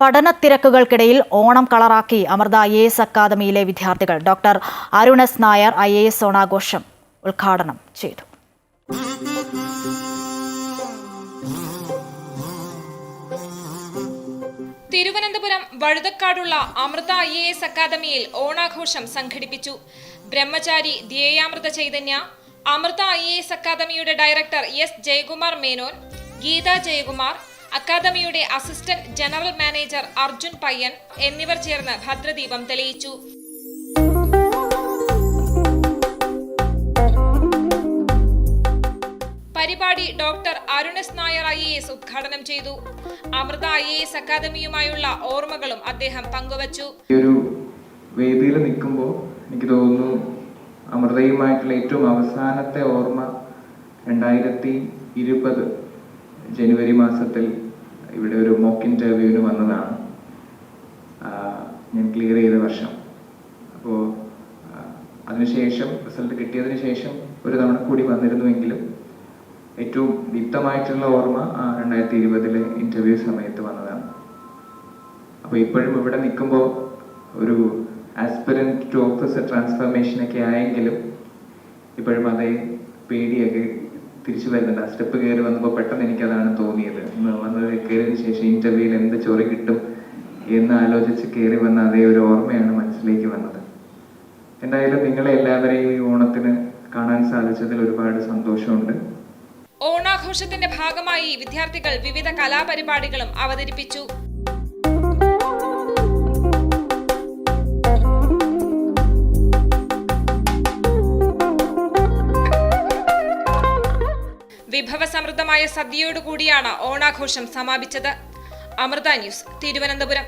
പഠനത്തിരക്കുകൾക്കിടയിൽ ഓണം കളറാക്കി Amrita I S അക്കാദമിയിലെ വിദ്യാർത്ഥികൾ. Doctor Arunas Nair I A S ഓണാഘോഷം ഉദ്ഘാടനം ചെയ്തു. തിരുവനന്തപുരം വഴുതക്കാടുള്ള അമൃത ഐ എ എസ് അക്കാദമിയിൽ ഓണാഘോഷം സംഘടിപ്പിച്ചു. Brahmachari Dhyeyamrita Chaitanya Amrita I A S അക്കാദമിയുടെ ഡയറക്ടർ എസ് ജയകുമാർ മേനോൻ ഗീത ജയകുമാർ അക്കാദമിയുടെ അസിസ്റ്റന്റ് ജനറൽ മാനേജർ അർജുൻ പയ്യൻ എന്നിവർ ചേർന്ന് ഭദ്രദീപം തെളിയിച്ചു. പരിപാടി doctor Arunas Nair I A S ഉദ്ഘാടനം ചെയ്തു. അമൃത ഐ എ എസ് അക്കാദമിയുമായുള്ള ഓർമ്മകളും അദ്ദേഹം പങ്കുവച്ചു. ഒരു വേദിയിൽ നിൽക്കുമ്പോൾ എനിക്ക് തോന്നുന്നു അമൃതയുമായിട്ടുള്ള ഏറ്റവും അവസാനത്തെ ഓർമ്മ രണ്ടായിരത്തി ഇരുപത് ജനുവരി മാസത്തിൽ ഇവിടെ ഒരു മോക്ക് ഇന്റർവ്യൂവിന് വന്നതാണ്. ഞാൻ ക്ലിയർ ചെയ്ത വർഷം. അപ്പോൾ അതിനുശേഷം റിസൾട്ട് കിട്ടിയതിന് ശേഷം ഒരു തവണ കൂടി വന്നിരുന്നുവെങ്കിലും ഏറ്റവും വ്യക്തമായിട്ടുള്ള ഓർമ്മ രണ്ടായിരത്തി ഇരുപതിലെ ഇന്റർവ്യൂ സമയത്ത് വന്നതാണ്. അപ്പോൾ ഇപ്പോഴും ഇവിടെ നിൽക്കുമ്പോൾ ഒരു ആസ്പിരന്റ് ടു ഓഫീസർ ട്രാൻസ്ഫർമേഷൻ ഒക്കെ ആയെങ്കിലും ഇപ്പോഴും അതേ പേടിയൊക്കെ തിരിച്ചു വരുന്നില്ല. സ്റ്റെപ്പ് കയറി വന്നപ്പോൾ പെട്ടെന്ന് എനിക്ക് അതാണ് തോന്നിയത് വന്നത് കയറിയതിന് ശേഷം ഇന്റർവ്യൂവിൽ എന്ത് ചൊറി കിട്ടും എന്ന് ആലോചിച്ച് കയറി വന്ന അതേ ഒരു ഓർമ്മയാണ് മനസ്സിലേക്ക് വന്നത്. എന്തായാലും നിങ്ങളെ എല്ലാവരെയും ഈ ഓണത്തിന് കാണാൻ സാധിച്ചതിൽ ഒരുപാട് സന്തോഷമുണ്ട്. ഓണാഘോഷത്തിന്റെ ഭാഗമായി വിദ്യാർത്ഥികൾ വിവിധ കലാപരിപാടികളും അവതരിപ്പിച്ചു. വിഭവസമൃദ്ധമായ സദ്യയോടുകൂടിയാണ് ഓണാഘോഷം സമാപിച്ചത്. അമൃത ന്യൂസ് തിരുവനന്തപുരം.